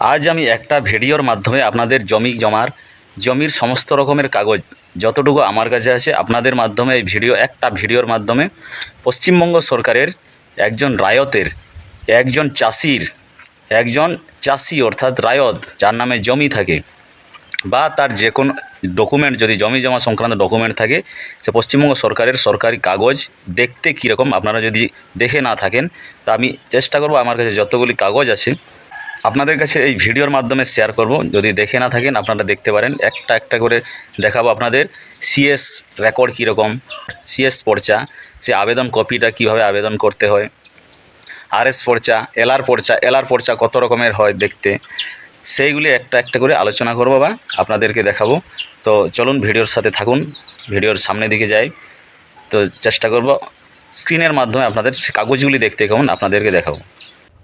আজ আমি একটা ভিডিওর মাধ্যমে আপনাদের জমি জমার, জমির সমস্ত রকমের কাগজ যতটুকু আমার কাছে আছে, আপনাদের মাধ্যমে এই ভিডিও, একটা ভিডিওর মাধ্যমে পশ্চিমবঙ্গ সরকারের একজন রায়তের, একজন চাষির, একজন চাষি অর্থাৎ রায়ত, যার নামে জমি থাকে, বা তার যে কোনো ডকুমেন্ট যদি জমি জমা সংক্রান্ত ডকুমেন্ট থাকে, সে পশ্চিমবঙ্গ সরকারের সরকারি কাগজ দেখতে কীরকম, আপনারা যদি দেখে না থাকেন, তা আমি চেষ্টা করব আমার কাছে যতগুলি কাগজ আছে আপনাদের কাছে এই ভিডিওর মাধ্যমে শেয়ার করব। যদি দেখে না থাকেন, আপনারা দেখতে পারেন। একটা একটা করে দেখাবো আপনাদের সিএস রেকর্ড কীরকম সিএস পর্চা, সে আবেদন কপিটা কীভাবে আবেদন করতে হয় আরএস পর্চা এলআর পর্চা এলআর পর্চা কত রকমের হয় দেখতে, সেইগুলি একটা একটা করে আলোচনা করব বা আপনাদেরকে দেখাবো। তো চলুন ভিডিওর সাথে থাকুন, ভিডিওর সামনের দিকে যাই। তো চেষ্টা করব স্ক্রিনের মাধ্যমে আপনাদের কাগজগুলি দেখতে কেমন, আপনাদেরকে দেখাবো।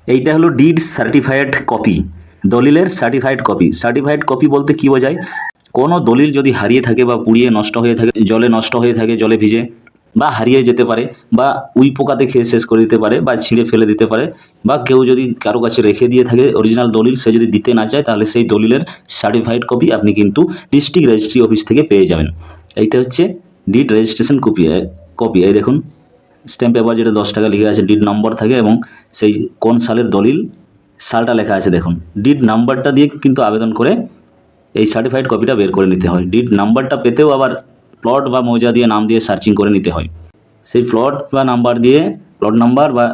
এইটা হলো ডিড সার্টিফাইড কপি দলিলের সার্টিফাইড কপি সার্টিফাইড কপি বলতে কী বোঝায়? কোনো দলিল যদি হারিয়ে থাকে বা পুড়িয়ে নষ্ট হয়ে থাকে, জলে নষ্ট হয়ে থাকে, জলে ভিজে, বা হারিয়ে যেতে পারে, বা উই পোকাতে খেয়ে শেষ করে দিতে পারে, বা ছিঁড়ে ফেলে দিতে পারে, বা কেউ যদি কারও কাছে রেখে দিয়ে থাকে অরিজিনাল দলিল সে যদি দিতে না চায়, তাহলে সেই দলিলের সার্টিফাইড কপি আপনি কিন্তু ডিস্ট্রিক্ট রেজিস্ট্রি অফিস থেকে পেয়ে যাবেন। এইটা হচ্ছে ডিড রেজিস্ট্রেশন কপি কপি এই দেখুন স্ট্যাম্প পেপার যেটা দশ টাকা লিখে আছে ডিড নম্বর থাকে এবং সেই কোন সালের দলিল, সালটা লেখা আছে দেখুন। ডিড নাম্বারটা দিয়ে কিন্তু আবেদন করে এই সার্টিফাইড কপিটা বের করে নিতে হয়। ডিড নাম্বারটা পেতেও আবার প্লট বা মৌজা দিয়ে নাম দিয়ে সার্চিং করে নিতে হয়। সেই প্লট বা নাম্বার দিয়ে প্লট নাম্বার বা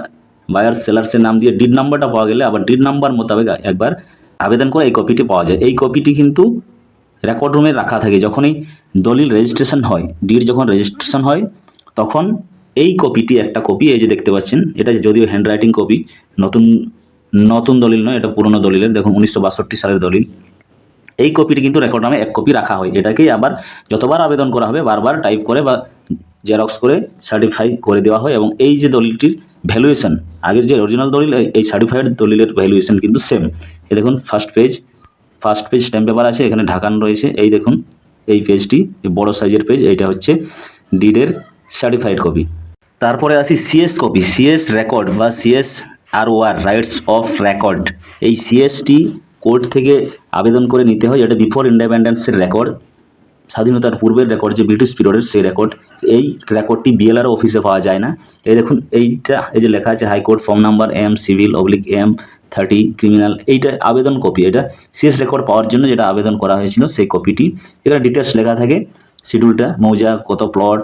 বায়ার সেলার্সের নাম দিয়ে ডিড নাম্বারটা পাওয়া গেলে আবার ডিড নাম্বার মোতাবেক একবার আবেদন করে এই কপিটি পাওয়া যায়। এই কপিটি কিন্তু রেকর্ড রুমে রাখা থাকে। যখনই দলিল রেজিস্ট্রেশন হয় ডিড যখন রেজিস্ট্রেশন হয়, তখন এই কপিটি একটা কপি, এই যে দেখতে পাচ্ছেন, এটা যদিও হ্যান্ডরাইটিং কপি, নতুন নতুন দলিল নয়, এটা পুরনো দলিলের, দেখুন উনিশশো বাষট্টি সালের দলিল। এই কপিটি কিন্তু রেকর্ড নামে এক কপি রাখা হয়, এটাকেই আবার যতবার আবেদন করা হবে, বারবার টাইপ করে বা জেরক্স করে সার্টিফাই করে দেওয়া হয়, এবং এই যে দলিলটির ভ্যালুয়েশন আগের যে অরিজিনাল দলিল, এই- সার্টিফাইড দলিলের ভ্যালুয়েশন কিন্তু সেম এ দেখুন first page first page stamp paper আছে, এখানে ঢাকান রয়েছে, এই দেখুন, এই পেজটি বড় সাইজের পেজ এইটা হচ্ছে ডিডের সার্টিফাইড কপি তারপরে আসি সিএস কপি সিএস রেকর্ড বা CS R war rights of record এই সিএসটি কোর্ট থেকে আবেদন করে নিতে হয়, এটা বিফোর ইন্ডিপেন্ডেন্সের রেকর্ড স্বাধীনতার পূর্বের রেকর্ড যে ব্রিটিশ পিরিয়ডের সেই রেকর্ড এই রেকর্ডটি বিএলআর অফিসে পাওয়া যায় না। এই দেখুন, এইটা, এই যে লেখা আছে high court form number M civil oblique M thirty criminal এইটা আবেদন কপি এটা সিএস রেকর্ড পাওয়ার জন্য যেটা আবেদন করা হয়েছিল, সেই কপিটি এখানে ডিটেলস লেখা থাকে শিডিউলটা মৌজা, কত প্লট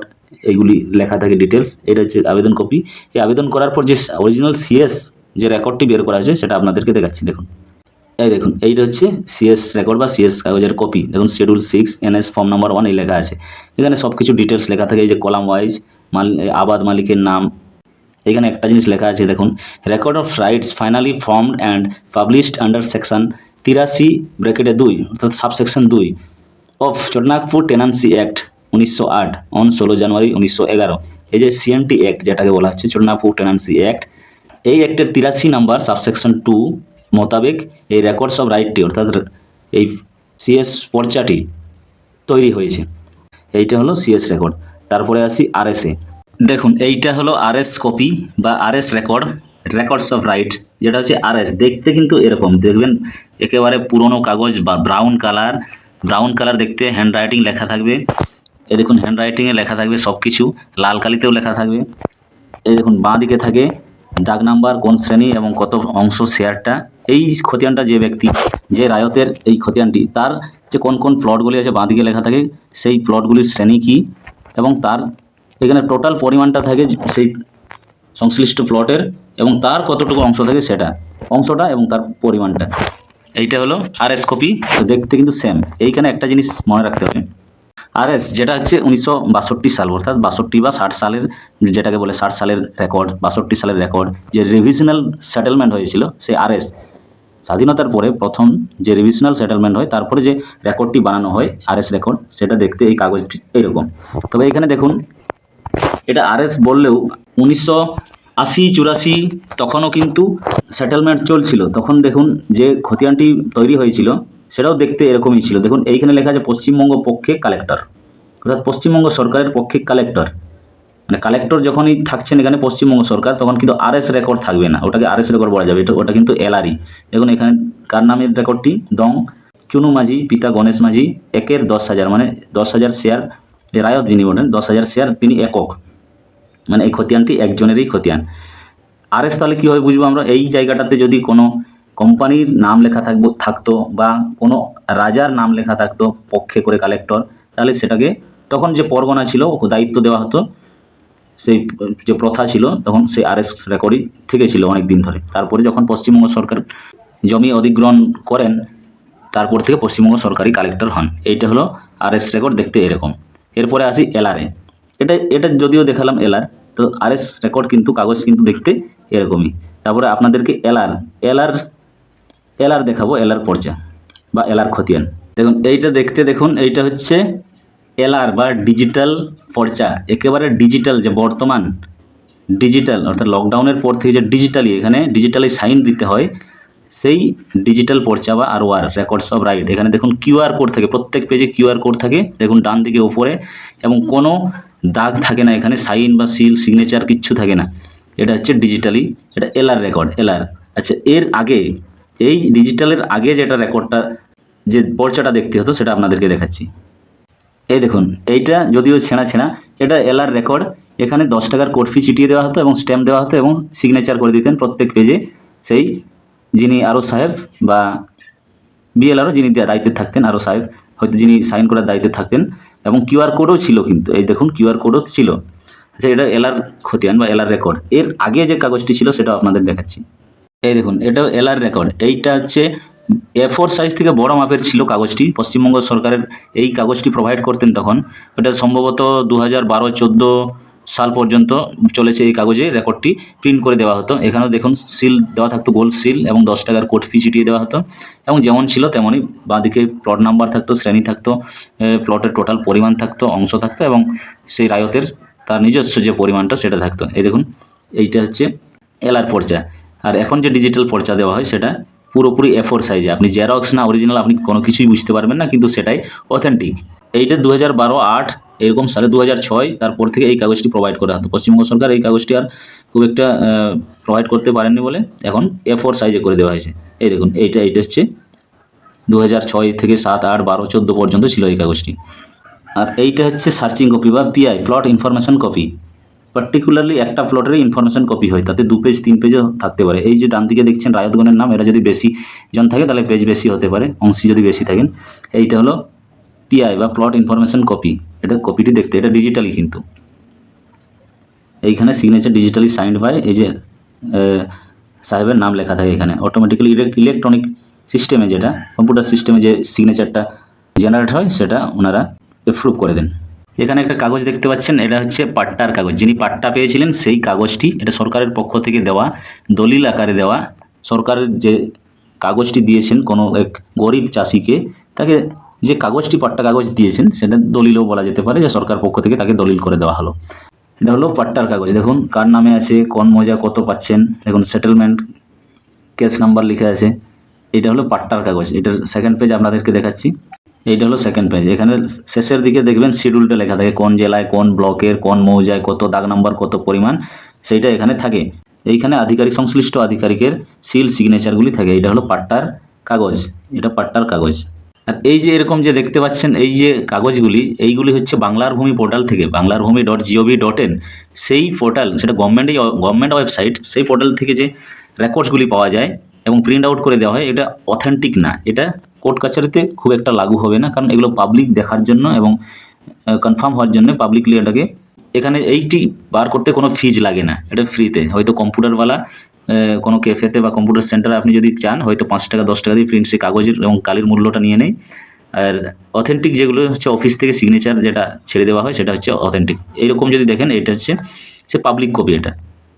এইগুলি লেখা থাকে ডিটেলস এটা হচ্ছে আবেদন কপি এই আবেদন করার পর যে অরিজিনাল সিএস যে রেকর্ডটি বের করা হয়েছে সেটা আপনাদেরকে দেখাচ্ছি, দেখুন। এই দেখুন, এইটা হচ্ছে সিএস রেকর্ড বা সিএস কাগজের কপি দেখুন schedule six NS form number one এই লেখা আছে। এখানে সব কিছু ডিটেলস লেখা থাকে, এই যে কলাম ওয়াইজ মাল আবাদ মালিকের নাম। এখানে একটা জিনিস লেখা আছে, দেখুন record of rights finally formed and published under section তিরাশি ব্র্যাকেটে দুই, অর্থাৎ সাবসেকশন দুই অফ চটনাগপুর টেনান্সি অ্যাক্ট উনিশশো আট অন ষোলো জানুয়ারি উনিশশো এগারো। এই যে সিএনটি অ্যাক্ট যেটাকে বলা হচ্ছে চটনাগপুর টেনান্সি অ্যাক্ট এই অ্যাক্টের তিরাশি নাম্বার সাবসেকশন টু মোতাবেক এই রেকর্ডস অফ রাইটটি অর্থাৎ এই সিএস পর্চাটি তৈরি হয়েছে। এইটা হলো সিএস রেকর্ড তারপরে আসি আরএসএ দেখুন, এইটা হলো আরএস কপি বা RS record records of right যেটা হচ্ছে আরএস দেখতে কিন্তু এরকম, দেখবেন একেবারে পুরনো কাগজ বা ব্রাউন কালার ব্রাউন কালার দেখতে হ্যান্ড রাইটিং লেখা থাকবে। এ দেখুন হ্যান্ড রাইটিংয়ে লেখা থাকবে সব কিছু লাল কালিতেও লেখা থাকবে। এই দেখুন বাঁ দিকে থাকে ডাক নাম্বার, কোন শ্রেণি এবং কত অংশ শেয়ারটা। এই খতিয়ানটা যে ব্যক্তি, যে রায়তের এই খতিয়ানটি, তার যে কোন কোন প্লটগুলি আছে বাঁ দিকে লেখা থাকে, সেই প্লটগুলির শ্রেণি কী? এবং তার এখানে টোটাল পরিমাণটা থাকে সেই সংশ্লিষ্ট প্লটের এবং তার কতটুকু অংশ থাকে সেটা। অংশটা এবং তার পরিমাণটা। এইটা হলো আর এস কপি দেখতে কিন্তু সেম এইখানে একটা জিনিস মনে রাখতে হবে। আরএস যেটা হচ্ছে উনিশশো বাষট্টি সাল, অর্থাৎ বাষট্টি বা ষাট সালের, যেটাকে বলে ষাট সালের রেকর্ড বাষট্টি সালের রেকর্ড যে রিভিশনাল সেটেলমেন্ট হয়েছিল, সেই আরএস স্বাধীনতার পরে প্রথম যে রিভিশনাল সেটেলমেন্ট হয়, তারপরে যে রেকর্ডটি বানানো হয় আরএস রেকর্ড সেটা দেখতে এই কাগজটি এইরকম। তবে এখানে দেখুন, এটা আরএস বললেও উনিশশো আশি চুরাশি তখনও কিন্তু সেটেলমেন্ট চলছিল। তখন দেখুন যে খতিয়ানটি তৈরি হয়েছিল সেটাও দেখতে এরকমই ছিল। দেখুন, এইখানে লেখা আছে পশ্চিমবঙ্গ পক্ষে কালেক্টর অর্থাৎ পশ্চিমবঙ্গ সরকারের পক্ষে কালেক্টর মানে কালেক্টর যখনই থাকছেন এখানে পশ্চিমবঙ্গ সরকার, তখন কিন্তু আরএস রেকর্ড থাকবে না। ওটাকে আরএস রেকর্ড বলা যাবে। এটা, ওটা কিন্তু এলআরই দেখুন, এখানে কার নামের রেকর্ডটি দং চুনু মাঝি, পিতা গণেশ মাঝি, একের দশ হাজার। মানে দশ হাজার শেয়ার রায়ত যিনি বলেন, দশ হাজার শেয়ার তিনি একক। মানে এই খতিয়ানটি একজনেরই খতিয়ান। আরএস তাহলে কীভাবে বুঝব আমরা? এই জায়গাটাতে যদি কোনো কোম্পানির নাম লেখা থাকব, থাকতো বা কোনো রাজার নাম লেখা থাকতো পক্ষে করে কালেক্টর তাহলে সেটাকে তখন যে পরগনা ছিল দায়িত্ব দেওয়া হতো, সেই যে প্রথা ছিল, তখন সেই আরএস রেকর্ডই থেকে ছিল অনেক দিন ধরে। তারপরে যখন পশ্চিমবঙ্গ সরকার জমি অধিগ্রহণ করেন, তারপর থেকে পশ্চিমবঙ্গ সরকারি কালেক্টর হন। এইটা হলো আরএস রেকর্ড দেখতে এরকম। এরপরে আসি এলআরএ এটা এটা যদিও দেখালাম এলআর তো আরএস রেকর্ড কিন্তু, কাগজ কিন্তু দেখতে এরকমই। তারপরে আপনাদেরকে এলআর এলআর এলআর দেখাবো এলআর পর্চা বা এলআর খতিয়ান। দেখুন, এইটা দেখতে দেখুন, এইটা হচ্ছে এলআর বা ডিজিটাল পর্চা। একেবারে ডিজিটাল যে বর্তমান ডিজিটাল, অর্থাৎ লকডাউনের পর থেকে যে ডিজিটালি, এখানে ডিজিটালি সাইন দিতে হয়, সেই ডিজিটাল পর্চা বা আর ওয়ার, রেকর্ডস অফ রাইট। এখানে দেখুন কিউআর কোড থাকে, প্রত্যেক পেজে কিউআর কোড থাকে। দেখুন, ডান দিকে উপরে এবং কোনো দাগ থাকে না এখানে, সাইন বা সিল, সিগনেচার কিচ্ছু থাকে না। এটা হচ্ছে ডিজিটালি, এটা এলআর রেকর্ড এলআর আচ্ছা এর আগে এই ডিজিটালের আগে যেটা রেকর্ডটা যে পর্চাটা দেখতে হতো, সেটা আপনাদেরকে দেখাচ্ছি। এই দেখুন, এইটা যদিও ছেঁড়া ছেঁড়া, এটা এলআর রেকর্ড এখানে দশ টাকার কোড ফি চিটিয়ে দেওয়া হতো এবং স্ট্যাম্প দেওয়া হতো এবং সিগনেচার করে দিতেন প্রত্যেক পেজে সেই যিনি আরও সাহেব বা বিএলআরও যিনি দায়িত্বে থাকতেন, আরও সাহেব, হয়তো যিনি সাইন করার দায়িত্বে থাকতেন, এবং কিউআর কোডও ছিল কিন্তু, এই দেখুন কিউআর কোডও ছিল। আচ্ছা এটা এলআর খতিয়ান বা এলআর রেকর্ড এর আগে যে কাগজটি ছিল সেটা আপনাদের দেখাচ্ছি। এই দেখুন, এটা এলআর রেকর্ড এইটা হচ্ছে এ ফোর সাইজ থেকে বড় মাপের ছিল কাগজটি। পশ্চিমবঙ্গ সরকারের এই কাগজটি প্রোভাইড করতেন তখন। এটা সম্ভবত দু হাজার বারো, চোদ্দ সাল পর্যন্ত চলেছে এই কাগজে রেকর্ডটি প্রিন্ট করে দেওয়া হতো। এখানেও দেখুন সিল দেওয়া থাকতো গোল্ড সিল এবং দশ টাকার কোড ফি চিটিয়ে দেওয়া হতো। এবং যেমন ছিল তেমনই বাঁদিকে প্লট নাম্বার থাকতো, শ্রেণি থাকতো প্লটের টোটাল পরিমাণ থাকতো, অংশ থাকতো এবং সেই রায়তের তার নিজস্ব যে পরিমাণটা সেটা থাকতো। এই দেখুন, এইটা হচ্ছে এলআর পর্চা আর এখন যে ডিজিটাল পর্চা দেওয়া হয়, সেটা পুরোপুরি এফোর সাইজে আপনি জেরক্স না অরিজিনাল আপনি কোনো কিছুই বুঝতে পারবেন না, কিন্তু সেটাই অথেন্টিক এইটা দু হাজার বারো, আট, এরকম সালে দু হাজার ছয়, তারপর থেকে এই কাগজটি প্রোভাইড করা হতো। পশ্চিমবঙ্গ সরকার এই কাগজটি আর খুব একটা প্রোভাইড করতে পারেননি বলে এখন এফোর সাইজে করে দেওয়া হয়েছে। এই দেখুন, এইটা এইটা হচ্ছে দু হাজার ছয় থেকে সাত, আট, বারো, চোদ্দ পর্যন্ত ছিল এই কাগজটি। আর এইটা হচ্ছে সার্চিং কপি বা PI plot information copy particularly একটা প্লটেরই ইনফরমেশন কপি হয়, তাতে দু পেজ তিন পেজও থাকতে পারে। এই যে ডান দিকে দেখছেন রায়তগণের নাম, এরা যদি বেশি জন থাকে, তাহলে পেজ বেশি হতে পারে। অংশী যদি বেশি থাকেন, এইটা হলো পিআই বা প্লট ইনফরমেশন কপি এটা কপিটি দেখতে, এটা ডিজিটালি কিন্তু। এইখানে সিগনেচার ডিজিটালি সাইন্ড বাই এই যে সাহেবের নাম লেখা থাকে এখানে। অটোমেটিক্যালি ইলেকট্রনিক সিস্টেমে যেটা কম্পিউটার সিস্টেমে যে সিগনেচারটা জেনারেট হয়, সেটা ওনারা এপ্রুভ করে দেন। এখানে একটা কাগজ দেখতে পাচ্ছেন, এটা হচ্ছে পাট্টার কাগজ। যিনি পাট্টা পেয়েছিলেন, সেই কাগজটি এটা সরকারের পক্ষ থেকে দেওয়া, দলিল আকারে দেওয়া। সরকারের যে কাগজটি দিয়েছেন কোনো এক গরিব চাষিকে, তাকে যে কাগজটি, পাট্টা কাগজ দিয়েছেন, সেটা দলিলও বলা যেতে পারে যে সরকার পক্ষ থেকে তাকে দলিল করে দেওয়া হলো। এটা হলো পাট্টার কাগজ। দেখুন, কার নামে আছে, কোন মজা কত পাচ্ছেন? দেখুন সেটেলমেন্ট কেস নাম্বার লিখে আছে। এটা হলো পাট্টার কাগজ। এটার সেকেন্ড পেজ আপনাদেরকে দেখাচ্ছি। এইটা হলো সেকেন্ড পেজ এখানে শেষের দিকে দেখবেন শিডিউলটা লেখা থাকে, কোন জেলায়, কোন ব্লকের, কোন মৌজায়, কত দাগ নাম্বার, কত পরিমাণ, সেইটা এখানে থাকে। এইখানে আধিকারিক, সংশ্লিষ্ট আধিকারিকের সিল সিগনেচারগুলি থাকে। এটা হলো পাট্টার কাগজ। এটা পাট্টার কাগজ। আর এই যে এরকম যে দেখতে পাচ্ছেন, এই যে কাগজগুলি, এইগুলি হচ্ছে বাংলার ভূমি পোর্টাল থেকে বাংলার ভূমি ডট জিওভি ডট ইন সেই পোর্টাল সেটা গভর্নমেন্টই গভর্নমেন্ট ওয়েবসাইট সেই পোর্টাল থেকে যে রেকর্ডসগুলি পাওয়া যায় এবং প্রিন্ট আউট করে দেওয়া হয়, এটা অথেন্টিক না। এটা কোর্ট কাছারিতে খুব একটা লাগু হবে না, কারণ এগুলো পাবলিক দেখার জন্য এবং কনফার্ম হওয়ার জন্য পাবলিকলি এটাকে এখানে এইটি বার করতে কোনো ফিজ লাগে না, এটা ফ্রিতে হয়তো কম্পিউটারওয়ালা কোনো ক্যাফেতে বা কম্পিউটার সেন্টারে আপনি যদি চান, হয়তো পাঁচ টাকা, দশ টাকা দিয়ে প্রিন্ট সেই কাগজের এবং কালির মূল্যটা নিয়ে নেয় আর অথেন্টিক যেগুলো হচ্ছে অফিস থেকে সিগনেচার যেটা ছেড়ে দেওয়া হয়, সেটা হচ্ছে অথেন্টিক এইরকম যদি দেখেন, এটা হচ্ছে, সে পাবলিক কপি এটা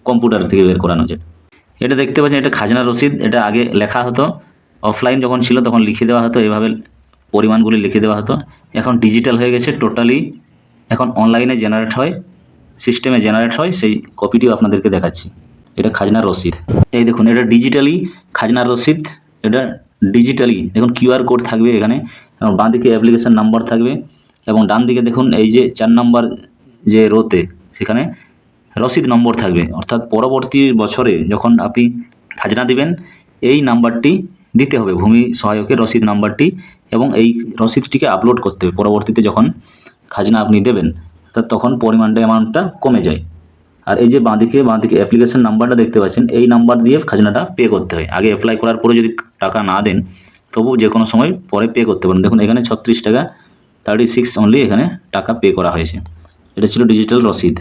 কম্পিউটার থেকে বের করানো যেটা। এটা দেখতে পাচ্ছেন, এটা খাজনা রসিদ, এটা আগে লেখা হতো। অফলাইন যখন ছিল তখন লিখে দেওয়া হতো, এভাবে পরিমাণগুলি লিখে দেওয়া হতো। এখন ডিজিটাল হয়ে গেছে টোটালি এখন অনলাইনে জেনারেট হয় সিস্টেমে জেনারেট হয়, সেই কপিটিও আপনাদেরকে দেখাচ্ছি। এটা খাজনার রসিদ। এই দেখুন, এটা ডিজিটালি খাজনার রসিদ, এটা ডিজিটালি দেখুন কিউআর কোড থাকবে এখানে, এবং বাঁ দিকে অ্যাপ্লিকেশন নাম্বার থাকবে, এবং ডান দিকে দেখুন, এই যে চার নাম্বার যে রোতে সেখানে রসিদ নম্বর থাকবে। অর্থাৎ পরবর্তী বছরে যখন আপনি খাজনা দিবেন, এই নাম্বারটি দিতে হবে। ভূমি সহায়কের রসিদ নাম্বারটি এবং এই রসিদটিকে আপলোড করতে হবে। পরবর্তীতে যখন খাজনা আপনি দেবেন, অর্থাৎ তখন পরিমাণটা, অ্যামাউন্টটা কমে যায়। আর এই যে বাঁদিকে বাঁদিকে অ্যাপ্লিকেশন নাম্বারটা দেখতে পাচ্ছেন, এই নাম্বার দিয়ে খাজনাটা পে করতে হয়। আগে অ্যাপ্লাই করার পরে যদি টাকা না দেন তবু যে কোনো সময় পরে পে করতে পারেন। দেখুন, এখানে ছত্রিশ টাকা থার্টি সিক্স অনলি এখানে টাকা পে করা হয়েছে। এটা ছিল ডিজিটাল রসিদ।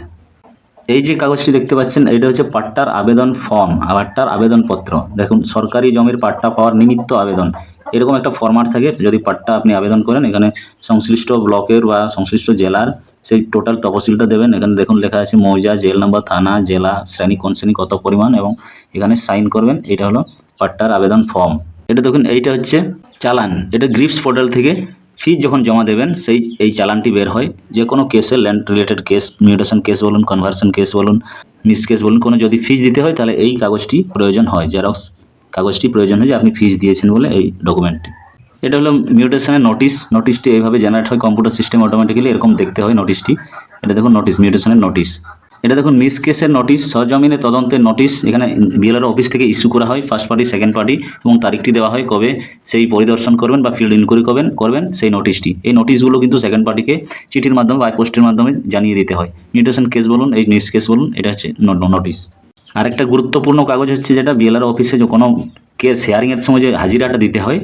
এই যে কাগজটি দেখতে পাচ্ছেন এটা হচ্ছে পাট্টার আবেদন ফর্ম, পাট্টার আবেদনপত্র দেখুন, সরকারি জমির পাট্টা পাওয়ার নিমিত্ত আবেদন। এরকম একটা ফরম্যাট থাকে, যদি পাট্টা আপনি আবেদন করেন, এখানে সংশ্লিষ্ট ব্লকের বা সংশ্লিষ্ট জেলার সেই টোটাল তফসিলটা দেবেন। এখানে দেখুন, লেখা আছে মৌজা, জেল নাম্বার, থানা, জেলা, শ্রেণি, কোন শ্রেণি, কত পরিমাণ, এবং এখানে সাইন করবেন এটা হলো পাট্টার আবেদন ফর্ম এটা দেখুন, এইটা হচ্ছে চালান। এটা গ্রিপস পোর্টাল থেকে ফিজ যখন জমা দেবেন, সেই, এই চালানটি বের হয়। যে কোনো কেসে land related case, mutation case বলুন কনভার্সন কেস বলুন মিস কেস বলুন, কোনো যদি ফিজ দিতে হয়, তাহলে এই কাগজটি প্রয়োজন হয়, জেরক্স কাগজটি প্রয়োজন হয় যে আপনি ফিজ দিয়েছেন বলে এই ডকুমেন্টটি। এটা হলো মিউটেশনের নোটিশ। নোটিশটি এইভাবে জেনারেট হয়, কম্পিউটার সিস্টেম অটোমেটিক্যালি এরকম দেখতে হয় নোটিশটি। এটা দেখুন, নোটিশ, মিউটেশনের নোটিশ। এটা দেখুন মিস কেসের নোটিশ সরজমিনে তদন্তের নোটিশ এখানে বিএলআর অফিস থেকে ইস্যু করা হয় ফার্স্ট পার্টি সেকেন্ড পার্টি এবং তারিখটি দেওয়া হয় কবে, সেই পরিদর্শন করবেন বা ফিল্ড ইনকোয়ারি করবেন করবেন সেই নোটিশটি এই নোটিশগুলো কিন্তু সেকেন্ড পার্টিকে চিঠির মাধ্যমে বা পোস্টের মাধ্যমে জানিয়ে দিতে হয়। মিউটেশন কেস বলুন, এই মিস কেস বলুন, এটা হচ্ছে নোটিশ আরেকটা গুরুত্বপূর্ণ কাগজ হচ্ছে যেটা বিএলআর অফিসে যে কোনো কেস শেয়ারিংয়ের সময় যে হাজিরাটা দিতে হয়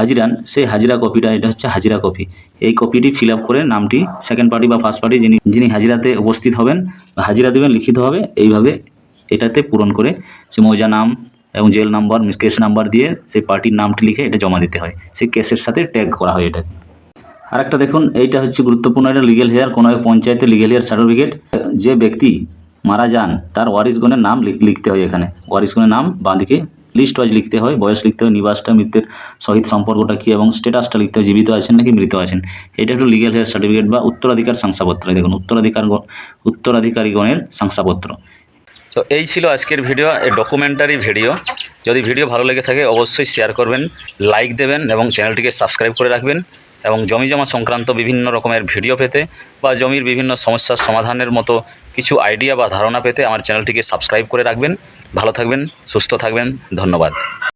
হাজিরান, সেই হাজিরা কপিটা এটা হচ্ছে হাজিরা কপি এই কপিটি ফিল করে নামটি সেকেন্ড পার্টি বা ফার্স্ট পার্টি যিনি যিনি হাজিরাতে উপস্থিত হবেন হাজিরা দেবেন লিখিতভাবে এইভাবে এটাতে পূরণ করে সে মৌজা নাম এবং জেল নাম্বার কেস নাম্বার দিয়ে সেই পার্টির নামটি লিখে এটা জমা দিতে হয়। সেই কেসের সাথে ট্যাগ করা হয় এটাকে। আরেকটা দেখুন, এইটা হচ্ছে গুরুত্বপূর্ণ একটা লিগেল হেয়ার কোনো পঞ্চায়েতে লিগেল হেয়ার সার্টিফিকেট যে ব্যক্তি মারা যান, তার ওয়ারিসগণের নাম লিখ- লিখতে হয় এখানে। ওয়ারিসগণের নাম বাঁদিকে লিস্ট ওয়াইজ লিখতে হয়, বয়স লিখতে হয়, নিবাসটা, মৃত্যুর সহিত সম্পর্কটা কী এবং স্ট্যাটাসটা লিখতে হয়, জীবিত আছেন নাকি মৃত আছেন। এটা একটু লিগেল হেয়ার সার্টিফিকেট বা উত্তরাধিকার শংসাপত্র দেখুন, উত্তরাধিকার উত্তরাধিকারীগণের শংসাপত্র। তো এই ছিল আজকের ভিডিও ডকুমেন্টারি ভিডিও যদি ভিডিও ভালো লেগে থাকে, অবশ্যই শেয়ার করবেন লাইক দেবেন এবং চ্যানেলটিকে সাবস্ক্রাইব করে রাখবেন এবং জমি জমা সংক্রান্ত বিভিন্ন রকমের ভিডিও পেতে বা জমির বিভিন্ন সমস্যার সমাধানের মতো কিছু আইডিয়া বা ধারণা পেতে আমার চ্যানেলটিকে সাবস্ক্রাইব করে রাখবেন। ভালো থাকবেন, সুস্থ থাকবেন, ধন্যবাদ।